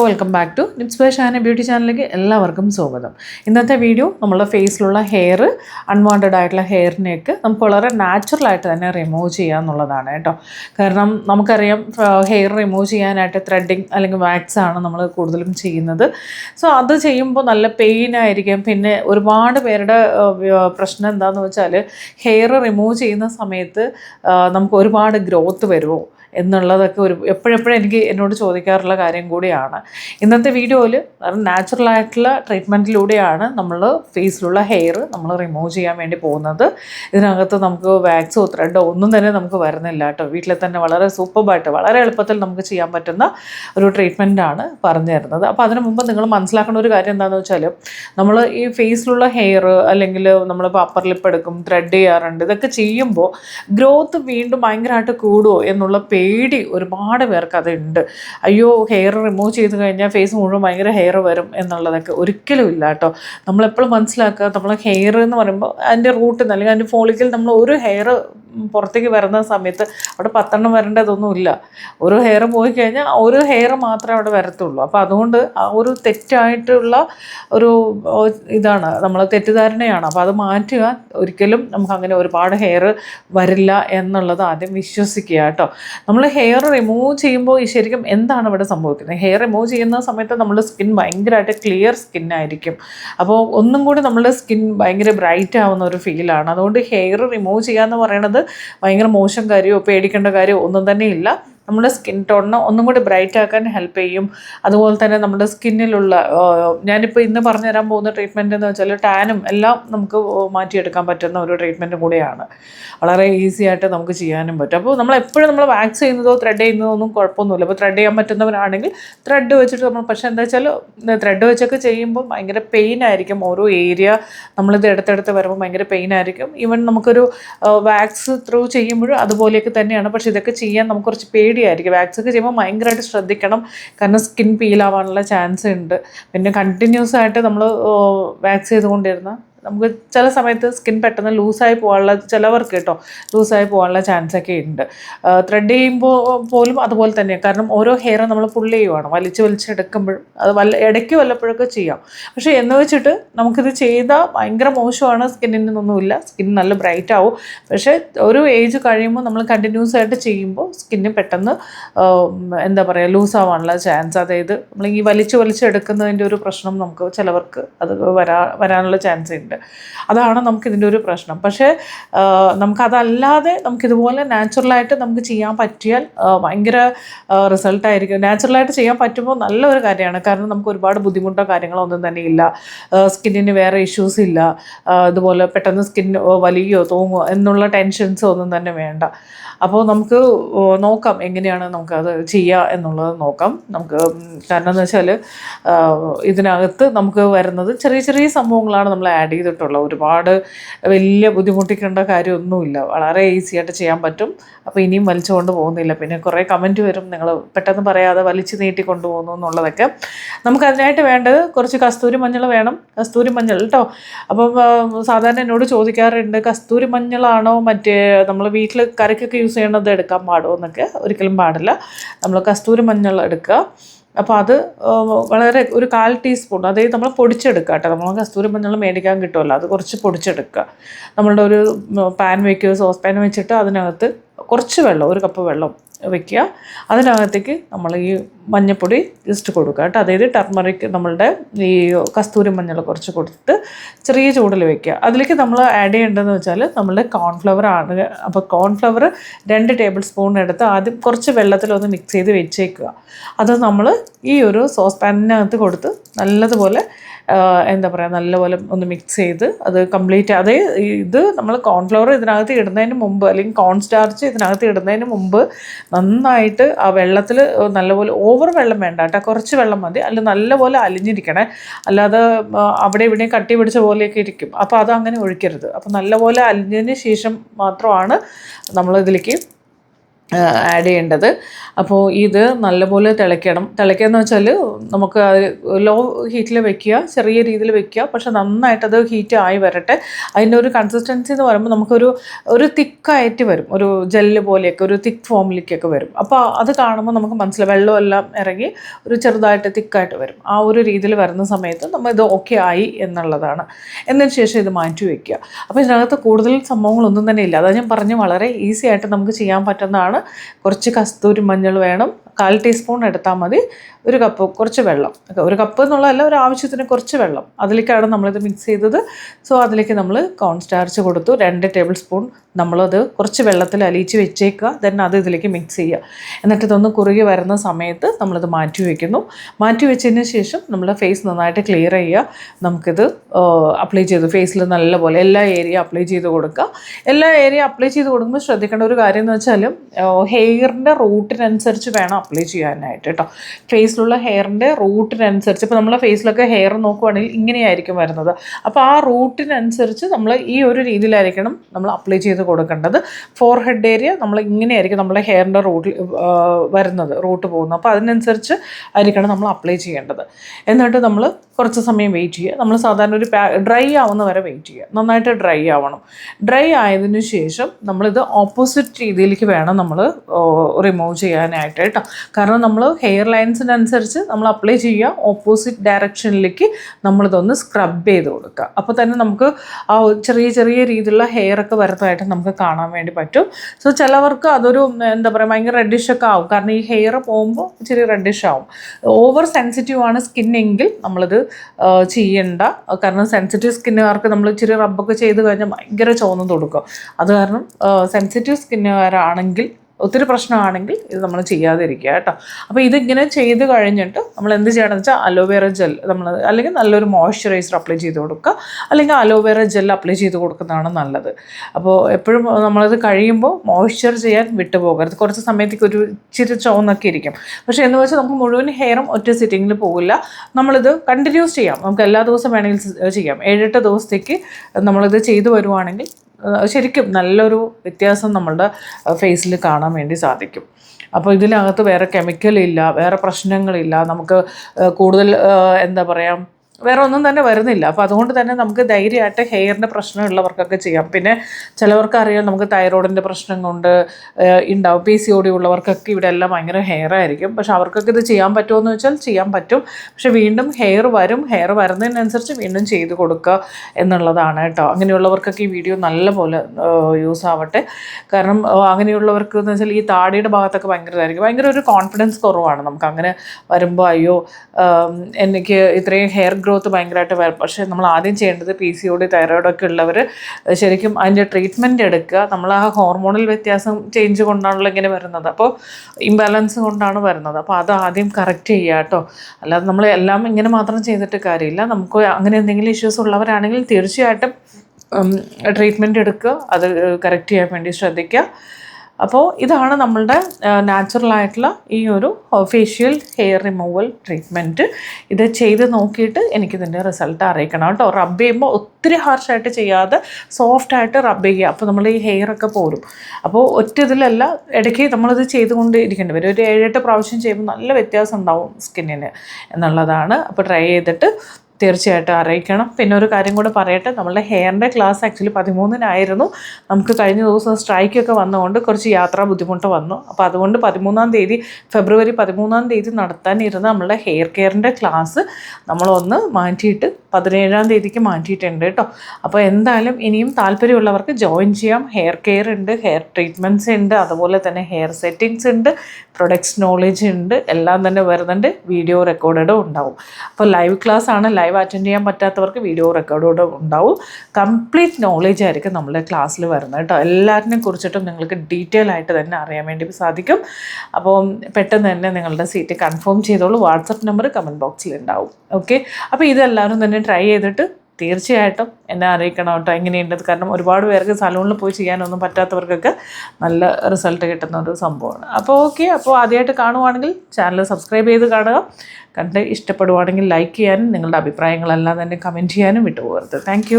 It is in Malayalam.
Welcome back to Nips by Shana beauty ചാനലിലേക്ക് എല്ലാവർക്കും സ്വാഗതം. ഇന്നത്തെ വീഡിയോ നമ്മുടെ ഫേസിലുള്ള ഹെയർ അൺവാണ്ടഡ് ആയിട്ടുള്ള ഹെയറിനെയൊക്കെ നമുക്ക് വളരെ നാച്ചുറൽ ആയിട്ട് തന്നെ റിമൂവ് ചെയ്യുക എന്നുള്ളതാണ് കേട്ടോ. കാരണം നമുക്കറിയാം ഹെയർ റിമൂവ് ചെയ്യാനായിട്ട് ത്രെഡിങ് അല്ലെങ്കിൽ വാക്സ് ആണ് നമ്മൾ കൂടുതലും ചെയ്യുന്നത്. സോ അത് ചെയ്യുമ്പോൾ നല്ല പെയിൻ ആയിരിക്കും. പിന്നെ ഒരുപാട് പേരുടെ പ്രശ്നം എന്താണെന്ന് വെച്ചാൽ ഹെയർ റിമൂവ് ചെയ്യുന്ന സമയത്ത് നമുക്ക് ഒരുപാട് ഗ്രോത്ത് വരുമോ? എന്നുള്ളതൊക്കെ ഒരു എപ്പോഴെപ്പോഴും എനിക്ക് എന്നോട് ചോദിക്കാറുള്ള കാര്യം കൂടിയാണ്. ഇന്നത്തെ വീഡിയോയിൽ നാച്ചുറൽ ആയിട്ടുള്ള ട്രീറ്റ്മെന്റിലൂടെയാണ് നമ്മൾ ഫേസിലുള്ള ഹെയർ നമ്മൾ റിമൂവ് ചെയ്യാൻ വേണ്ടി പോകുന്നത്. ഇതിനകത്ത് നമുക്ക് വാക്സോ ത്രെഡോ ഒന്നും തന്നെ നമുക്ക് വരുന്നില്ല കേട്ടോ. വീട്ടിൽ തന്നെ വളരെ സൂപ്പർബായിട്ട് വളരെ എളുപ്പത്തിൽ നമുക്ക് ചെയ്യാൻ പറ്റുന്ന ഒരു ട്രീറ്റ്മെന്റാണ് പറഞ്ഞു തരുന്നത്. അപ്പോൾ അതിനു മുമ്പ് നിങ്ങൾ മനസ്സിലാക്കേണ്ട ഒരു കാര്യം എന്താണെന്ന് വെച്ചാൽ നമ്മൾ ഈ ഫേസിലുള്ള ഹെയർ അല്ലെങ്കിൽ നമ്മളിപ്പോൾ അപ്പർ ലിപ്പ് എടുക്കും ത്രെഡ് ചെയ്യാറുണ്ട് ഇതൊക്കെ ചെയ്യുമ്പോൾ ഗ്രോത്ത് വീണ്ടും ഭയങ്കരമായിട്ട് കൂടുമോ എന്നുള്ള പേടി ഒരുപാട് പേർക്ക് അതുണ്ട്. അയ്യോ ഹെയർ റിമൂവ് ചെയ്ത് കഴിഞ്ഞാൽ ഫേസ് മുഴുവൻ ഭയങ്കര ഹെയർ വരും എന്നുള്ളതൊക്കെ ഒരിക്കലും ഇല്ല കേട്ടോ. നമ്മളെപ്പോഴും മനസ്സിലാക്കുക നമ്മൾ ഹെയർ എന്ന് പറയുമ്പോൾ അതിന്റെ നിന്ന് അല്ലെങ്കിൽ അതിന്റെ ഫോളിക്കിൽ നമ്മൾ ഒരു ഹെയർ പുറത്തേക്ക് വരുന്ന സമയത്ത് അവിടെ പത്തെണ്ണം വരേണ്ടതൊന്നുമില്ല ഒരു ഹെയർ പോയി കഴിഞ്ഞാൽ ഒരു ഹെയർ മാത്രമേ അവിടെ വരത്തുള്ളൂ. അപ്പോൾ അതുകൊണ്ട് ആ ഒരു തെറ്റായിട്ടുള്ള ഒരു ഇതാണ്. നമ്മൾ തെറ്റിദ്ധാരണയാണ്. അപ്പോൾ അത് മാറ്റുക. ഒരിക്കലും നമുക്ക് അങ്ങനെ ഒരുപാട് ഹെയർ വരില്ല എന്നുള്ളത് ആദ്യം വിശ്വസിക്കുക കേട്ടോ. നമ്മൾ ഹെയർ റിമൂവ് ചെയ്യുമ്പോൾ ഈ ശരിക്കും എന്താണ് ഇവിടെ സംഭവിക്കുന്നത്? ഹെയർ റിമൂവ് ചെയ്യുന്ന സമയത്ത് നമ്മുടെ സ്കിൻ ഭയങ്കരമായിട്ട് ക്ലിയർ സ്കിൻ ആയിരിക്കും. അപ്പോൾ ഒന്നും കൂടി നമ്മുടെ സ്കിൻ ഭയങ്കര ബ്രൈറ്റ് ആവുന്ന ഒരു ഫീലാണ് അതുകൊണ്ട് ഹെയർ റിമൂവ് ചെയ്യുക എന്ന് പറയുന്നത് ഭയങ്കര മോശം കാര്യമോ പേടിക്കേണ്ട കാര്യമോ ഒന്നും തന്നെ ഇല്ല. നമ്മുടെ സ്കിൻ ടോണിനെ ഒന്നും കൂടി ബ്രൈറ്റ് ആക്കാൻ ഹെൽപ്പ് ചെയ്യും. അതുപോലെ തന്നെ നമ്മുടെ സ്കിന്നിലുള്ള ഞാനിപ്പോൾ ഇന്ന് പറഞ്ഞു തരാൻ പോകുന്ന ട്രീറ്റ്മെന്റ് എന്ന് വെച്ചാൽ ടാനും എല്ലാം നമുക്ക് മാറ്റിയെടുക്കാൻ പറ്റുന്ന ഒരു ട്രീറ്റ്മെന്റ് കൂടിയാണ്. വളരെ ഈസി ആയിട്ട് നമുക്ക് ചെയ്യാനും പറ്റും. അപ്പോൾ നമ്മൾ എപ്പോഴും നമ്മൾ വാക്സ് ചെയ്യുന്നതോ ത്രെഡ് ചെയ്യുന്നതോ ഒന്നും കുഴപ്പമൊന്നുമില്ല. അപ്പോൾ ത്രെഡ് ചെയ്യാൻ പറ്റുന്നവരാണെങ്കിൽ ത്രെഡ് വെച്ചിട്ട് നമ്മൾ പക്ഷേ എന്താ വെച്ചാൽ ത്രെഡ് വെച്ചൊക്കെ ചെയ്യുമ്പോൾ ഭയങ്കര പെയിൻ ആയിരിക്കും. ഓരോ ഏരിയ നമ്മളിത് എടുത്തെടുത്ത് വരുമ്പോൾ ഭയങ്കര പെയിൻ ആയിരിക്കും. ഈവൻ നമുക്കൊരു വാക്സ് ത്രൂ ചെയ്യുമ്പോഴും അതുപോലെയൊക്കെ തന്നെയാണ്. പക്ഷേ ഇതൊക്കെ ചെയ്യാൻ നമുക്ക് കുറച്ച് പേടിയായിരിക്കും. വാക്സ് ഒക്കെ ചെയ്യുമ്പോൾ ഭയങ്കരമായിട്ട് ശ്രദ്ധിക്കണം. കാരണം സ്കിൻ പീലാവാനുള്ള ചാൻസ് ഉണ്ട്. പിന്നെ കണ്ടിന്യൂസ് ആയിട്ട് നമ്മൾ വാക്സ് ചെയ്തുകൊണ്ടിരുന്ന നമുക്ക് ചില സമയത്ത് സ്കിൻ പെട്ടെന്ന് ലൂസായി പോകാനുള്ള ചിലവർക്ക് കേട്ടോ ലൂസായി പോകാനുള്ള ചാൻസ് ഒക്കെ ഉണ്ട് ത്രെഡ് ചെയ്യുമ്പോൾ പോലും അതുപോലെ തന്നെയാണ് കാരണം ഓരോ ഹെയറും നമ്മൾ പുള്ളി ചെയ്യുവാണ്. വലിച്ച് വലിച്ചെടുക്കുമ്പോഴും അത് വല്ല ഇടയ്ക്ക് വല്ലപ്പോഴൊക്കെ ചെയ്യാം. പക്ഷേ എന്ന് വെച്ചിട്ട് നമുക്കിത് ചെയ്താൽ ഭയങ്കര മോശമാണ്. സ്കിന്നിനൊന്നുമില്ല സ്കിൻ നല്ല ബ്രൈറ്റ് ആവും. പക്ഷേ ഒരു ഏജ് കഴിയുമ്പോൾ നമ്മൾ കണ്ടിന്യൂസ് ആയിട്ട് ചെയ്യുമ്പോൾ സ്കിന്ന് പെട്ടെന്ന് എന്താ പറയുക ലൂസ് ആവാനുള്ള ചാൻസ് അതായത് നമ്മൾ ഈ വലിച്ച് വലിച്ചെടുക്കുന്നതിന്റെ ഒരു പ്രശ്നം നമുക്ക് ചിലവർക്ക് അത് വരാ വരാനുള്ള ചാൻസ് ഉണ്ട്. അതാണ് നമുക്കിതിന്റെ ഒരു പ്രശ്നം. പക്ഷേ നമുക്കതല്ലാതെ നമുക്കിതുപോലെ നാച്ചുറലായിട്ട് നമുക്ക് ചെയ്യാൻ പറ്റിയാൽ ഭയങ്കര റിസൾട്ടായിരിക്കും. നാച്ചുറലായിട്ട് ചെയ്യാൻ പറ്റുമ്പോൾ നല്ലൊരു കാര്യമാണ്. കാരണം നമുക്ക് ഒരുപാട് ബുദ്ധിമുട്ടോ കാര്യങ്ങളോ ഒന്നും തന്നെ ഇല്ല. സ്കിന്നിന് വേറെ ഇഷ്യൂസ് ഇല്ല. ഇതുപോലെ പെട്ടെന്ന് സ്കിൻ വലിയോ തൂങ്ങോ എന്നുള്ള ടെൻഷൻസോ ഒന്നും തന്നെ വേണ്ട. അപ്പോൾ നമുക്ക് നോക്കാം എങ്ങനെയാണ് നമുക്കത് ചെയ്യുക എന്നുള്ളത് നോക്കാം. നമുക്ക് കാരണം എന്ന് വെച്ചാൽ ഇതിനകത്ത് നമുക്ക് വരുന്നത് ചെറിയ ചെറിയ സംഭവങ്ങളാണ് നമ്മൾ ആഡ് ചെയ്തിട്ടുള്ളത് ഒരുപാട് വലിയ ബുദ്ധിമുട്ടിക്കേണ്ട കാര്യമൊന്നുമില്ല. വളരെ ഈസിയായിട്ട് ചെയ്യാൻ പറ്റും. അപ്പോൾ ഇനിയും വലിച്ചുകൊണ്ട് പോകുന്നില്ല. പിന്നെ കുറേ കമന്റ് വരും. നിങ്ങൾ പെട്ടെന്ന് പറയാതെ വലിച്ചു നീട്ടി കൊണ്ടുപോകുന്നു എന്നുള്ളതൊക്കെ. നമുക്ക് അതിനായിട്ട് വേണ്ടത് കുറച്ച് കസ്തൂരി മഞ്ഞൾ വേണം. കസ്തൂരി മഞ്ഞൾ കേട്ടോ അപ്പം സാധാരണ എന്നോട് ചോദിക്കാറുണ്ട് കസ്തൂരി മഞ്ഞളാണോ മറ്റേ നമ്മൾ വീട്ടിൽ കറിക്കൊക്കെ യൂസ് ചെയ്യണത് എടുക്കാൻ പാടുമോ എന്നൊക്കെ. ഒരിക്കലും പാടില്ല. നമ്മൾ കസ്തൂരി മഞ്ഞൾ എടുക്കുക. അപ്പോൾ അത് വളരെ ഒരു കാൽ ടീസ്പൂൺ അതായത് നമ്മൾ പൊടിച്ചെടുക്കുക കേട്ടോ. നമ്മൾ കസ്തൂരി മഞ്ഞൾ മേടിക്കാൻ കിട്ടുമല്ലോ അത് കുറച്ച് പൊടിച്ചെടുക്കുക. നമ്മളുടെ ഒരു പാൻ വയ്ക്കുക സോസ് പാൻ വെച്ചിട്ട് അതിനകത്ത് കുറച്ച് വെള്ളം ഒരു കപ്പ് വെള്ളം വെക്കുക. അതിനകത്തേക്ക് നമ്മൾ ഈ മഞ്ഞൾപ്പൊടി ജസ്റ്റ് കൊടുക്കുക കേട്ടോ. അതായത് ടർമറിക് നമ്മളുടെ ഈ കസ്തൂരി മഞ്ഞൾ കുറച്ച് കൊടുത്തിട്ട് ചെറിയ ചൂടിൽ വെക്കുക. അതിലേക്ക് നമ്മൾ ആഡ് ചെയ്യേണ്ടതെന്ന് വെച്ചാൽ നമ്മളുടെ കോൺഫ്ലവർ ആണ്. അപ്പോൾ കോൺഫ്ലവർ രണ്ട് ടേബിൾ സ്പൂൺ എടുത്ത് ആദ്യം കുറച്ച് വെള്ളത്തിലൊന്ന് മിക്സ് ചെയ്ത് വെച്ചേക്കുക. അത് നമ്മൾ ഈ ഒരു സോസ് പാനിനകത്ത് കൊടുത്ത് നല്ലതുപോലെ എന്താ പറയുക നല്ലപോലെ ഒന്ന് മിക്സ് ചെയ്ത് അത് കംപ്ലീറ്റ് അതേ ഇത് നമ്മൾ കോൺഫ്ലവർ ഇതിനകത്ത് ഇടുന്നതിന് മുമ്പ് അല്ലെങ്കിൽ കോൺ സ്റ്റാർച്ച് ഇതിനകത്ത് ഇടുന്നതിന് മുമ്പ് നന്നായിട്ട് ആ വെള്ളത്തിൽ നല്ലപോലെ ഓവർ വെള്ളം വേണ്ട കേട്ടോ കുറച്ച് വെള്ളം മതി. അല്ല നല്ലപോലെ അലിഞ്ഞിരിക്കണേ. അല്ലാതെ അവിടെ ഇവിടെയും കട്ടി പിടിച്ച പോലെയൊക്കെ ഇരിക്കും. അപ്പോൾ അത് അങ്ങനെ ഒഴിക്കരുത്. അപ്പോൾ നല്ലപോലെ അലിഞ്ഞതിന് ശേഷം മാത്രമാണ് നമ്മൾ ഇതിലേക്ക് ആഡ് ചെയ്യേണ്ടത്. അപ്പോൾ ഇത് നല്ലപോലെ തിളയ്ക്കണം. തിളയ്ക്കുക എന്ന് വെച്ചാൽ നമുക്ക് ലോ ഹീറ്റിൽ വെക്കുക ചെറിയ രീതിയിൽ വെക്കുക. പക്ഷെ നന്നായിട്ടത് ഹീറ്റ് ആയി വരട്ടെ. അതിന്റെ ഒരു കൺസിസ്റ്റൻസി എന്ന് പറയുമ്പോൾ നമുക്കൊരു ഒരു തിക്കായിട്ട് വരും. ഒരു ജെല്ല് പോലെയൊക്കെ ഒരു തിക്ക് ഫോമിലേക്കൊക്കെ വരും. അപ്പോൾ അത് കാണുമ്പോൾ നമുക്ക് മനസ്സിലാവും വെള്ളമെല്ലാം ഇറങ്ങി ഒരു ചെറുതായിട്ട് തിക്കായിട്ട് വരും. ആ ഒരു രീതിയിൽ വരുന്ന സമയത്ത് നമ്മൾ ഇത് ഓക്കെ ആയി എന്നുള്ളതാണ്. എന്നതിന് ശേഷം ഇത് മാറ്റി വയ്ക്കുക അപ്പോൾ ഇതിനകത്ത് കൂടുതൽ സംഭവങ്ങളൊന്നും തന്നെ ഇല്ല. അതാ ഞാൻ പറഞ്ഞ് വളരെ ഈസി ആയിട്ട് നമുക്ക് ചെയ്യാൻ പറ്റുന്നതാണ്. കുറച്ച് കസ്തൂരി മഞ്ഞൾ വേണം. കാൽ ടീസ്പൂൺ എടുത്താൽ മതി. ഒരു കപ്പ് കുറച്ച് വെള്ളം. ഒരു കപ്പ് എന്നുള്ളതല്ല ഒരു ആവശ്യത്തിന് കുറച്ച് വെള്ളം. അതിലേക്കാണ് നമ്മളിത് മിക്സ് ചെയ്തത്. സോ അതിലേക്ക് നമ്മൾ കോൺ സ്റ്റാർച്ച് കൊടുത്തു. രണ്ട് ടേബിൾ സ്പൂൺ നമ്മളത് കുറച്ച് വെള്ളത്തിൽ അലിയിച്ച് വെച്ചേക്കുക. ദെൻ അത് ഇതിലേക്ക് മിക്സ് ചെയ്യുക. എന്നിട്ട് ഇതൊന്ന് കുറുകി വരുന്ന സമയത്ത് നമ്മളിത് മാറ്റി വയ്ക്കുന്നു മാറ്റി വെച്ചതിന് ശേഷം നമ്മുടെ ഫേസ് നന്നായിട്ട് ക്ലിയർ ചെയ്യുക. നമുക്കിത് അപ്ലൈ ചെയ്തു. ഫേസിൽ നല്ലപോലെ എല്ലാ ഏരിയ അപ്ലൈ ചെയ്ത് കൊടുക്കുക. എല്ലാ ഏരിയ അപ്ലൈ ചെയ്ത് കൊടുക്കുമ്പോൾ ശ്രദ്ധിക്കേണ്ട ഒരു കാര്യം എന്ന് വെച്ചാൽ ഹെയറിന്റെ റൂട്ടിനനുസരിച്ച് വേണം. അപ്ലൈ ചെയ്യാനായിട്ട് കേട്ടോ ഫേസിലുള്ള ഹെയറിന്റെ റൂട്ടിനനുസരിച്ച് ഇപ്പോൾ നമ്മളെ ഫേസിലൊക്കെ ഹെയർ നോക്കുവാണെങ്കിൽ ഇങ്ങനെയായിരിക്കും വരുന്നത്. അപ്പോൾ ആ റൂട്ടിനനുസരിച്ച് നമ്മൾ ഈ ഒരു രീതിയിലായിരിക്കണം നമ്മൾ അപ്ലൈ ചെയ്ത് കൊടുക്കേണ്ടത്. ഫോർ ഹെഡ് ഏരിയ നമ്മൾ ഇങ്ങനെയായിരിക്കും നമ്മുടെ ഹെയറിന്റെ റൂട്ടിൽ വരുന്നത് റൂട്ട് പോകുന്നത്. അപ്പോൾ അതിനനുസരിച്ച് ആയിരിക്കണം നമ്മൾ അപ്ലൈ ചെയ്യേണ്ടത്. എന്നിട്ട് നമ്മൾ കുറച്ച് സമയം വെയിറ്റ് ചെയ്യുക. നമ്മൾ സാധാരണ ഒരു ഡ്രൈ ആവുന്ന വരെ വെയിറ്റ് ചെയ്യുക. നന്നായിട്ട് ഡ്രൈ ആവണം. ഡ്രൈ ആയതിനു ശേഷം നമ്മളിത് ഓപ്പോസിറ്റ് രീതിയിലേക്ക് വേണം നമ്മൾ റിമൂവ് ചെയ്യാനായിട്ട് കേട്ടോ കാരണം നമ്മൾ ഹെയർ ലൈൻസിനനുസരിച്ച് നമ്മൾ അപ്ലൈ ചെയ്യുക ഓപ്പോസിറ്റ് ഡയറക്ഷനിലേക്ക് നമ്മളിതൊന്ന് സ്ക്രബ് ചെയ്ത് കൊടുക്കുക. അപ്പോൾ തന്നെ നമുക്ക് ആ ചെറിയ ചെറിയ രീതിയിലുള്ള ഹെയർ ഒക്കെ വരുന്നതായിട്ട് നമുക്ക് കാണാൻ വേണ്ടി പറ്റും. സോ ചിലവർക്ക് അതൊരു എന്താ പറയുക ഭയങ്കര റെഡിഷ് ഒക്കെ ആവും. കാരണം ഈ ഹെയർ പോകുമ്പോൾ ഇച്ചിരി റെഡിഷ് ആവും. ഓവർ സെൻസിറ്റീവ് ആണ് സ്കിന്നെങ്കിൽ നമ്മളിത് ചെയ്യണ്ട. കാരണം സെൻസിറ്റീവ് സ്കിന്നുകാർക്ക് നമ്മൾ ഇച്ചിരി റബ്ബൊക്കെ ചെയ്ത് കഴിഞ്ഞാൽ ഭയങ്കര ചോന്ന് കൊടുക്കും അത് കാരണം സെൻസിറ്റീവ് സ്കിന്നുകാരാണെങ്കിൽ ഒത്തിരി പ്രശ്നമാണെങ്കിൽ ഇത് നമ്മൾ ചെയ്യാതിരിക്കുക കേട്ടോ. അപ്പോൾ ഇതിങ്ങനെ ചെയ്ത് കഴിഞ്ഞിട്ട് നമ്മൾ എന്ത് ചെയ്യണമെന്ന് വെച്ചാൽ അലോവേറ ജെൽ നമ്മൾ അല്ലെങ്കിൽ നല്ലൊരു മോയ്സ്ചറൈസർ അപ്ലൈ ചെയ്ത് കൊടുക്കുക. അല്ലെങ്കിൽ അലോവേറ ജെൽ അപ്ലൈ ചെയ്ത് കൊടുക്കുന്നതാണ് നല്ലത്. അപ്പോൾ എപ്പോഴും നമ്മളത് കഴിയുമ്പോൾ മോയ്സ്ചർ ചെയ്യാൻ വിട്ടുപോകരുത് കുറച്ച് സമയത്തേക്ക് ഒരു ഇച്ചിരി ചോന്നൊക്കെ ഇരിക്കും. പക്ഷേ എന്ന് വെച്ചാൽ നമുക്ക് മുഴുവൻ ഹെയറും ഒറ്റ സിറ്റിങ്ങിൽ പോകില്ല. നമ്മളിത് കണ്ടിന്യൂസ് ചെയ്യാം. നമുക്ക് എല്ലാ ദിവസവും വേണമെങ്കിൽ ചെയ്യാം. ഏഴെട്ട് ദിവസത്തേക്ക് നമ്മളിത് ചെയ്തു വരുവാണെങ്കിൽ ശരിക്കും നല്ലൊരു വ്യത്യാസം നമ്മളുടെ ഫേസിൽ കാണാൻ വേണ്ടി സാധിക്കും. അപ്പോൾ ഇതിനകത്ത് വേറെ കെമിക്കൽ ഇല്ല വേറെ പ്രശ്നങ്ങളില്ല. നമുക്ക് കൂടുതൽ എന്താ പറയുക വേറെ ഒന്നും തന്നെ വരുന്നില്ല. അപ്പോൾ അതുകൊണ്ട് തന്നെ നമുക്ക് ധൈര്യമായിട്ട് ഹെയറിന്റെ പ്രശ്നമുള്ളവർക്കൊക്കെ ചെയ്യാം. പിന്നെ ചിലവർക്ക് അറിയാം നമുക്ക് തൈറോയിഡിന്റെ പ്രശ്നം കൊണ്ട് ഉണ്ടാവും പി സി ഒ ഡി ഉള്ളവർക്കൊക്കെ ഇവിടെ എല്ലാം ഭയങ്കര ഹെയർ ആയിരിക്കും. പക്ഷെ അവർക്കൊക്കെ ഇത് ചെയ്യാൻ പറ്റുമോ എന്ന് വെച്ചാൽ ചെയ്യാൻ പറ്റും. പക്ഷെ വീണ്ടും ഹെയർ വരും. ഹെയർ വരുന്നതിനനുസരിച്ച് വീണ്ടും ചെയ്ത് കൊടുക്കുക എന്നുള്ളതാണ് കേട്ടോ. അങ്ങനെയുള്ളവർക്കൊക്കെ ഈ വീഡിയോ നല്ലപോലെ യൂസ് ആവട്ടെ. കാരണം അങ്ങനെയുള്ളവർക്ക് എന്ന് വെച്ചാൽ ഈ താടിയുടെ ഭാഗത്തൊക്കെ ഭയങ്കര ഇതായിരിക്കും ഭയങ്കര ഒരു കോൺഫിഡൻസ് കുറവാണ് നമുക്ക്. അങ്ങനെ വരുമ്പോൾ അയ്യോ എനിക്ക് ഇത്രയും ഹെയർ ഗ്രോത്ത് ഭയങ്കരമായിട്ട് വരും. പക്ഷേ നമ്മൾ ആദ്യം ചെയ്യേണ്ടത് പി സി ഒ ഡി തൈറോയിഡൊക്കെ ഉള്ളവർ ശരിക്കും അതിന്റെ ട്രീറ്റ്മെന്റ് എടുക്കുക. നമ്മൾ ആ ഹോർമോണൽ വ്യത്യാസം ചേഞ്ച് കൊണ്ടാണല്ലോ ഇങ്ങനെ വരുന്നത്. അപ്പോൾ ഇംബാലൻസ് കൊണ്ടാണ് വരുന്നത്. അപ്പോൾ അത് ആദ്യം കറക്റ്റ് ചെയ്യുക കേട്ടോ. അല്ലാതെ നമ്മൾ എല്ലാം ഇങ്ങനെ മാത്രം ചെയ്തിട്ട് കാര്യമില്ല. നമുക്ക് അങ്ങനെ എന്തെങ്കിലും ഇഷ്യൂസ് ഉള്ളവരാണെങ്കിൽ തീർച്ചയായിട്ടും ട്രീറ്റ്മെന്റ് എടുക്കുക. അത് കറക്റ്റ് ചെയ്യാൻ വേണ്ടി ശ്രദ്ധിക്കുക. അപ്പോൾ ഇതാണ് നമ്മളുടെ നാച്ചുറലായിട്ടുള്ള ഈ ഒരു ഫേഷ്യൽ ഹെയർ റിമൂവൽ ട്രീറ്റ്മെന്റ് ഇത് ചെയ്ത് നോക്കിയിട്ട് എനിക്കിതിന്റെ റിസൾട്ട് അറിയിക്കണം കേട്ടോ. റബ്ബ് ചെയ്യുമ്പോൾ ഒത്തിരി ഹാർഷായിട്ട് ചെയ്യാതെ സോഫ്റ്റായിട്ട് റബ്ബ് ചെയ്യുക. അപ്പോൾ നമ്മൾ ഈ ഹെയർ ഒക്കെ പോരും. അപ്പോൾ ഒറ്റ ഇതിലല്ല ഇടയ്ക്ക് നമ്മളിത് ചെയ്തുകൊണ്ട് ഇരിക്കേണ്ടി വരും. ഒരു ഏഴെട്ട് പ്രാവശ്യം ചെയ്യുമ്പോൾ നല്ല വ്യത്യാസം ഉണ്ടാവും സ്കിന്നിന് എന്നുള്ളതാണ്. അപ്പോൾ ട്രൈ ചെയ്തിട്ട് തീർച്ചയായിട്ടും അറിയിക്കണം. പിന്നെ ഒരു കാര്യം കൂടെ പറയട്ടെ. നമ്മളുടെ ഹെയറിന്റെ ക്ലാസ് ആക്ച്വലി പതിമൂന്നിനായിരുന്നു. നമുക്ക് കഴിഞ്ഞ ദിവസം സ്ട്രൈക്കൊക്കെ വന്നതുകൊണ്ട് കുറച്ച് യാത്രാ ബുദ്ധിമുട്ട് വന്നു. അപ്പോൾ അതുകൊണ്ട് പതിമൂന്നാം തീയതി ഫെബ്രുവരി പതിമൂന്നാം തീയതി നടത്താനിരുന്ന നമ്മളുടെ ഹെയർ കെയറിന്റെ ക്ലാസ് നമ്മളൊന്ന് മാറ്റിയിട്ട് പതിനേഴാം തീയതിക്ക് മാറ്റിയിട്ടുണ്ട് കേട്ടോ. അപ്പോൾ എന്തായാലും ഇനിയും താല്പര്യമുള്ളവർക്ക് ജോയിൻ ചെയ്യാം. ഹെയർ കെയർ ഉണ്ട് ഹെയർ ട്രീറ്റ്മെന്റ്സ് ഉണ്ട് അതുപോലെ തന്നെ ഹെയർ സെറ്റിങ്സ് ഉണ്ട് പ്രൊഡക്ട്സ് നോളേജ് ഉണ്ട് എല്ലാം തന്നെ വരുന്നുണ്ട്. വീഡിയോ റെക്കോർഡഡും ഉണ്ടാവും. അപ്പോൾ ലൈവ് ക്ലാസ് ആണ്. ലൈവ് അറ്റൻഡ് ചെയ്യാൻ പറ്റാത്തവർക്ക് വീഡിയോ റെക്കോർഡോടെ ഉണ്ടാവും. കംപ്ലീറ്റ് നോളേജ് ആയിരിക്കും നമ്മുടെ ക്ലാസ്സിൽ വരുന്നത് കേട്ടോ. എല്ലാറ്റിനെ കുറിച്ചിട്ടും നിങ്ങൾക്ക് ഡീറ്റെയിൽ ആയിട്ട് തന്നെ അറിയാൻ വേണ്ടി സാധിക്കും. അപ്പോൾ പെട്ടെന്ന് തന്നെ നിങ്ങളുടെ സീറ്റ് കൺഫേം ചെയ്തോളൂ. വാട്സപ്പ് നമ്പർ കമന്റ് ബോക്സിൽ ഉണ്ടാവും. ഓക്കെ അപ്പോൾ ഇതെല്ലാവരും തന്നെ ട്രൈ ചെയ്തിട്ട് തീർച്ചയായിട്ടും എന്നെ അറിയിക്കണം കേട്ടോ എങ്ങനെയുണ്ട് കാരണം ഒരുപാട് പേർക്ക് സലൂണിൽ പോയി ചെയ്യാനൊന്നും പറ്റാത്തവർക്കൊക്കെ നല്ല റിസൾട്ട് കിട്ടുന്ന ഒരു സംഭവമാണ്. അപ്പോൾ ഓക്കെ അപ്പോൾ ആദ്യമായിട്ട് കാണുവാണെങ്കിൽ ചാനൽ സബ്സ്ക്രൈബ് ചെയ്ത് കാണുക. കണ്ട് ഇഷ്ടപ്പെടുവാണെങ്കിൽ ലൈക്ക് ചെയ്യാനും നിങ്ങളുടെ അഭിപ്രായങ്ങളെല്ലാം തന്നെ കമന്റ് ചെയ്യാനും വിട്ടുപോകരുത്. താങ്ക്